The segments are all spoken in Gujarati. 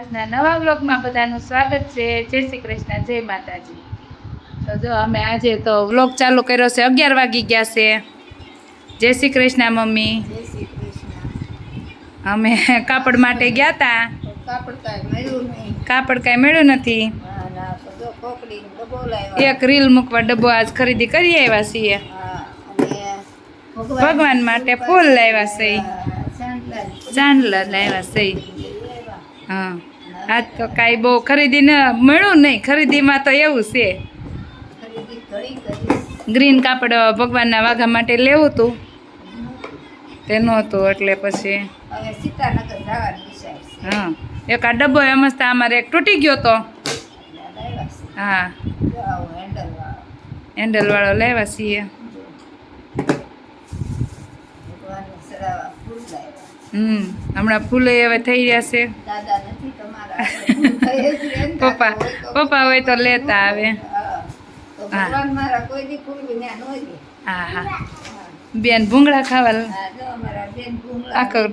આજના નવા વ્લોગમાં બધાનું સ્વાગત છે. જય શ્રી કૃષ્ણ જય માતાજી. તો જો અમે આજે તો વ્લોગ ચાલુ કર્યો છે. અગિયાર વાગી ગયા છે. જય શ્રી કૃષ્ણ મમ્મી. અમે કાપડ માટે ગયા હતા કાપડ કાંઈ મળ્યું નથી. એક રીલ મૂકવા ડબ્બો આજ ખરીદી કરી આવ્યા છીએ. ભગવાન માટે ફૂલ લાવ્યા છે. ચાંદલા લાવ્યા છે. હા. આજ તો કાંઈ બહુ ખરીદી ન મળ્યું નહીં. ખરીદીમાં તો એવું છે. ગ્રીન કાપડ ભગવાનના વાઘા માટે લેવું હતું તે નહોતું એટલે પછી હા. એક આ ડબ્બો એમ જ અમારે એક તૂટી ગયો તો. હા. હેન્ડલવાળો લેવા છીએ ભગવાનને ચડાવવા ફૂલ લાવ્યા હમ હમણાં ફૂલે હવે થઈ રહ્યા છે. પપ્પા પપ્પા હોય તો લેતા આવે. હા. હા. બેન ભૂંગળા ખાવા આખો-.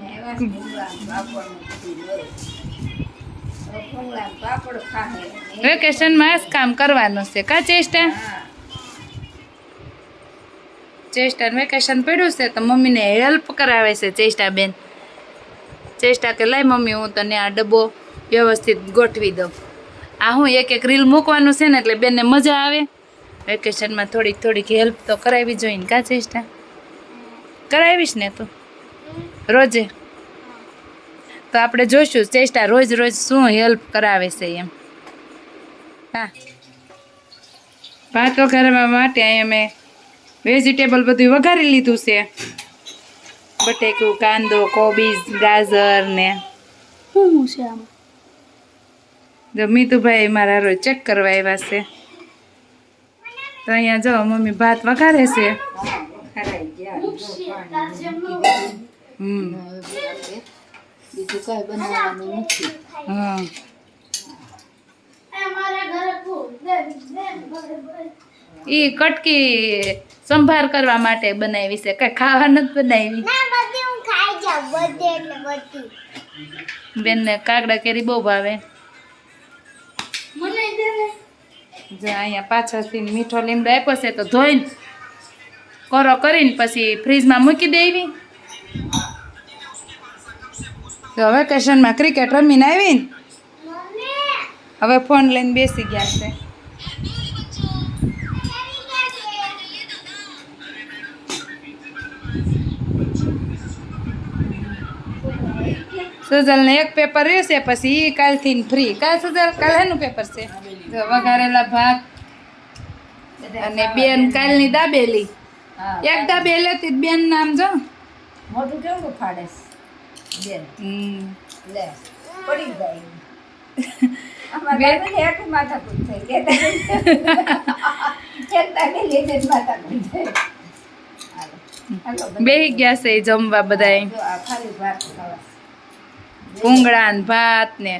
વેકેશનમાં જ કામ કરવાનું છે કા ચેષ્ટા? ચેસ્ટા ચેષ્ટા વેકેશન પડ્યું છે તો મમ્મીને હેલ્પ કરાવે છે ચેષ્ટા બેન ચેષ્ટા કે, લાય મમ્મી, હું તને આ ડબ્બો વ્યવસ્થિત ગોઠવી દઉં. આ હું એક એક રીલ મૂકવાનું છે ને, એટલે બેનને મજા આવે. વેકેશનમાં થોડીક થોડીક હેલ્પ તો કરાવી જોઈએ કા ચેષ્ટા? કરાવીશ ને તું? રોજે? તો આપણે જોઈશું, ચેષ્ટા રોજ રોજ શું હેલ્પ કરાવે છે એમ. હા. ભાત વઘારવા માટે અહીંયા મેં વેજીટેબલ બધું વઘારી લીધું છે. બટેકું કાંદો કોબીજ ગાજર ને શું છે આમાં? મીતુભાઈ મારા રોજ ચેક કરવા આવ્યા છે તો અહીંયા જો મમ્મી ભાત વઘારે છે. હમ હવે બીજું કાંઈ બનાવવાનું નથી હા ઈ કટકી સંભાર કરવા માટે બનાવી છે. કઈ ખાવા નથી બનાવી. બેનને કાગડા કેરી બહુ ભાવે. જો અહીંયા પાછળથી મીઠો લીમડો આપ્યો છે તો ધોઈને કરો કરીને પછી ફ્રીજમાં મૂકી દેવી. તો વેકેશનમાં ક્રિકેટ રમીને આવીને હવે ફોન લઈને બેસી ગયા છે. સુજલને એક પેપર રહેશે પછી એ કાલથી ફ્રી કાલ સુજલ કાલ એનું પેપર છે? વઘારેલા ભાત અને બેન કાલની દાબેલી. એક દાબેલે તી બેન નામ જો. મોઢું કેવડું ફાડે બેન? લે પડી જાય. બે- બધા. ગયા છે જમવા ખાલી ખાવા. ભૂંગળા ને ભાત ને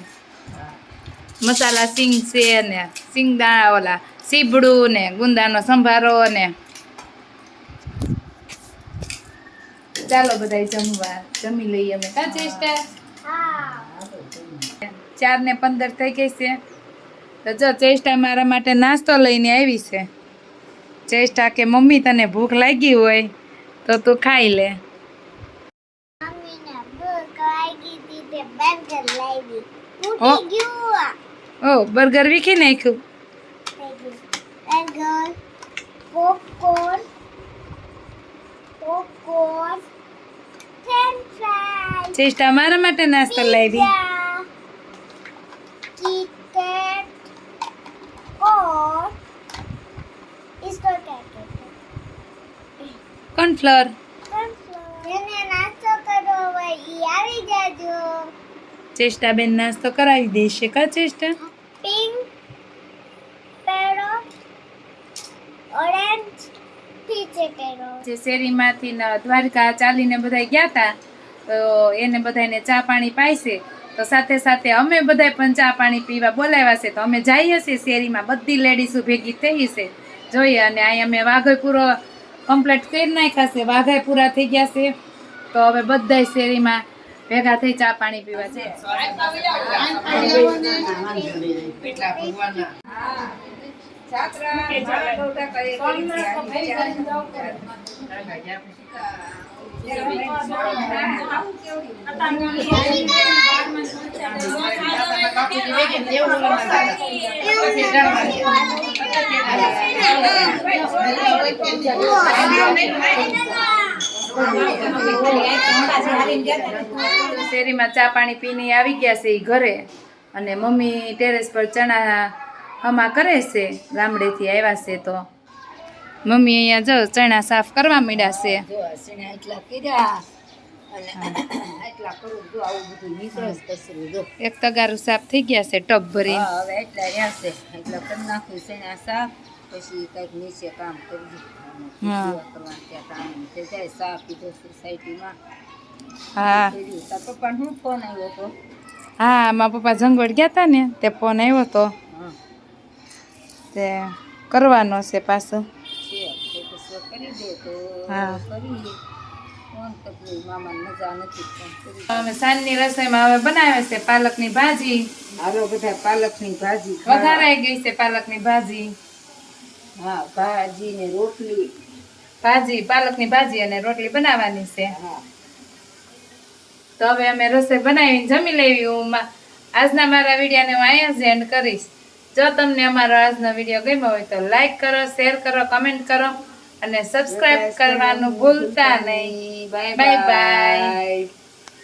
મસાલા સિંગ છે ને સિંગદાણા ઓલા સીબડું ને, ગુંદાનો સંભારો ને. ચાલો બધા જમવા, જમી લઈએ અમે. કા ચેષ્ટા ચાર ને પંદર થઈ ગઈ છે. તો જો ચેષ્ટા મારા માટે નાસ્તો લઈને આવી છે. ચેષ્ટા કે મમ્મી તને ભૂખ લાગી હોય તો તું ખાઈ લે. ઓ બર્ગર વીખી નાખ્યું બર્ગર માટે નાસ્તો લાવી કિટકેટ ઓર ઇસ્કો નાસ્તો કરવો એ આવી જજો ચેષ્ટા બેન નાસ્તો કરાવી દેશે કા ચેષ્ટા? Pink પેરો orange પીચે પેરો. જે શેરીમાંથી દ્વારકા ચાલીને બધા ગયા હતા તો એને બધાને ચા પાણી પાઈશે તો સાથે સાથે અમે બધાય પણ ચા પાણી પીવા બોલાવ્યા છે તો અમે જઈએ છીએ શેરીમાં બધી લેડીઝો ભેગી થઈ છે. જોઈએ અને અહીંયા મેં વાઘયપુરો પૂરો કમ્પ્લીટ કરી નાખ્યા છે વાઘાય પૂરા થઈ ગયા છે. તો હવે બધાય શેરીમાં ભેગા થઈ ચા પાણી પીવા છે. કરી શેરીમાં ચા પાણી પીને આવી ગયા છે એ ઘરે. અને મમ્મી ટેરેસ પર ચણા હમા કરે છે ગામડેથી આવ્યા છે તો. મમ્મી અહીંયા જો ચણા સાફ કરવા માંડ્યા છે. એટલા કર્યા એક તગારું સાફ થઈ ગયા છે ટબ ભરી હવે એટલા રહ્યા છે. એટલા કરી નાખ્યું છે સાફ. પછી કંઈક નીચે કામ હા. જાય સા પીધો સોસાયટીમાં. હા. પપ્પાને શું ફોન આવ્યો હતો હા મારા પપ્પા જંગવડ ગયા હતા ને તે ફોન આવ્યો તો. હા. તે કરવાનો છે પાછો. છે. કરી દે તો હા. કરીએ ફોન મામાને મજા નથી ફોન સાંજની રસોઈમાં હવે બનાવે છે પાલકની ભાજી. હાલો બધા પાલકની ભાજી ખાવા. વધારાઈ ગઈ છે પાલકની ભાજી. હા ભાજી ને રોટલી. ભાજી પાલકની ભાજી અને રોટલી બનાવવાની છે. તો હવે અમે રસોઈ બનાવીને જમી લેવી. હું આજના મારા વિડીયોને હું અહીંયા જ એન્ડ કરીશ. જો તમને અમારો આજનો વીડિયો ગમ્યો હોય તો લાઈક કરો શેર કરો કમેન્ટ કરો અને સબસ્ક્રાઇબ કરવાનું ભૂલતા નહીં. Bye bye bye bye